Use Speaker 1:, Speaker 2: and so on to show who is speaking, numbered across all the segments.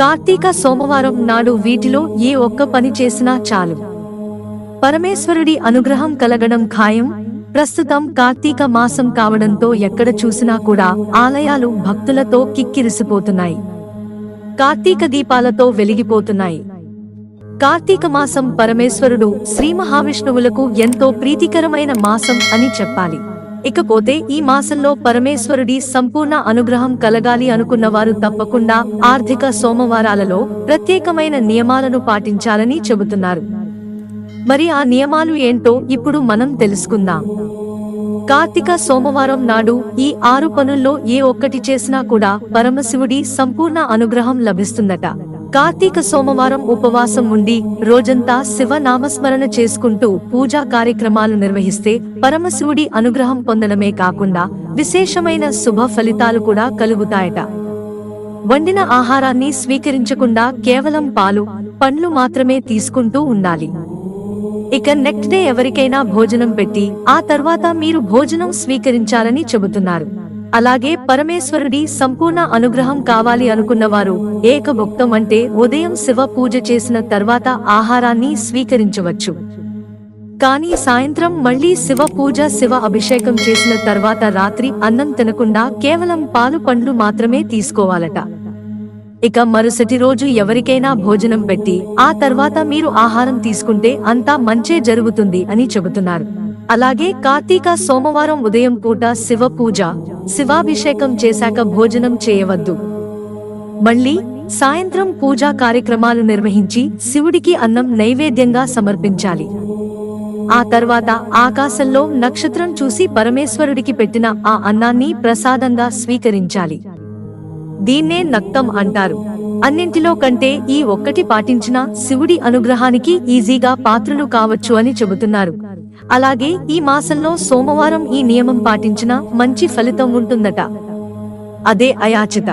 Speaker 1: కార్తీక సోమవారం నాడు వీటిలో ఏ ఒక్క పని చేసినా చాలు. పరమేశ్వరుడి అనుగ్రహం కలగడం ఖాయం. ప్రస్తుతం కార్తీక మాసం కావడంతో ఎక్కడ చూసినా కూడా ఆలయాలు భక్తులతో కిక్కిరిసిపోతున్నాయి. కార్తీక దీపాలతో వెలిగిపోతున్నాయి. కార్తీక మాసం పరమేశ్వరుడు శ్రీ మహావిష్ణువులకు ఎంతో ప్రీతికరమైన మాసం అని చెప్పాలి. ఇకపోతే ఈ మాసంలో పరమేశ్వరుడి సంపూర్ణ అనుగ్రహం కలగాలి అనుకున్న వారు తప్పకుండా ఆర్థిక సోమవారాలలో ప్రత్యేకమైన నియమాలను పాటించాలని చెబుతున్నారు. మరి ఆ నియమాలు ఏంటో ఇప్పుడు మనం తెలుసుకుందాం. కార్తీక సోమవారం నాడు ఈ ఆరు పనుల్లో ఏ ఒక్కటి చేసినా కూడా పరమశివుడి సంపూర్ణ అనుగ్రహం లభిస్తుందట. కార్తీక సోమవారం ఉపవాసం ఉండి రోజంతా శివ నామస్మరణ చేసుకుంటూ పూజా కార్యక్రమాలు నిర్వహిస్తే పరమశివుడి అనుగ్రహం పొందడమే కాకుండా విశేషమైన శుభ ఫలితాలు కూడా కలుగుతాయట. వండిన ఆహారాన్ని స్వీకరించకుండా కేవలం పాలు పండ్లు మాత్రమే తీసుకుంటూ ఉండాలి. ఇక నెక్స్ట్ డే ఎవరికైనా భోజనం పెట్టి ఆ తర్వాత మీరు భోజనం స్వీకరించాలని చెబుతున్నారు. అలాగే పరమేశ్వరుడి సంపూర్ణ అనుగ్రహం కావాలి అనుకున్నవారు ఏకభుక్తం అంటే ఉదయం శివ పూజ చేసిన తర్వాత ఆహారాన్ని స్వీకరించవచ్చు. కానీ సాయంత్రం మళ్ళీ శివ పూజ శివ అభిషేకం చేసిన తర్వాత రాత్రి అన్నం తినకుండా కేవలం పాలు పండ్లు మాత్రమే తీసుకోవాలట. ఇక మరుసటి రోజు ఎవరికైనా భోజనం పెట్టి ఆ తర్వాత మీరు ఆహారం తీసుకుంటే అంతా మంచే జరుగుతుంది అని చెబుతున్నారు. అలాగే కార్తీక సోమవారం ఉదయం పూట శివ పూజ శివాభిషేకం చేశాక భోజనం చేయవద్దు. మళ్ళీ సాయంత్రం పూజా కార్యక్రమాలు నిర్వహించి శివుడికి అన్నం నైవేద్యంగా సమర్పించాలి. ఆ తర్వాత ఆకాశంలో నక్షత్రం చూసి పరమేశ్వరుడికి పెట్టిన ఆ అన్నాన్ని ప్రసాదంగా స్వీకరించాలి. దీన్నే నక్తం అంటారు. అన్నింటిలో కంటే ఈ ఒక్కటి పాటించిన శివుడి అనుగ్రహానికి ఈజీగా పాత్రలు కావచ్చు అని చెబుతున్నారు. అలాగే ఈ మాసంలో సోమవారం ఈ నియమం పాటించిన మంచి ఫలితం ఉంటుందట. అదే అయాచిత.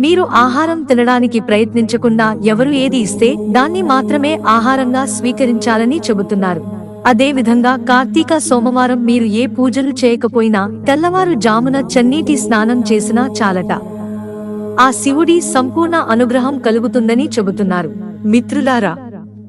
Speaker 1: మీరు ఆహారం తినడానికి ప్రయత్నించకుండా ఎవరు ఏది ఇస్తే దాన్ని మాత్రమే ఆహారంగా స్వీకరించాలని చెబుతున్నారు. అదే విధంగా కార్తీక సోమవారం మీరు ఏ పూజలు చేయకపోయినా తెల్లవారు జామున చన్నీటి స్నానం చేసినా చాలట. ఆ శివుడి సంపూర్ణ అనుగ్రహం కలుగుతుందని చెబుతున్నారు. మిత్రులారా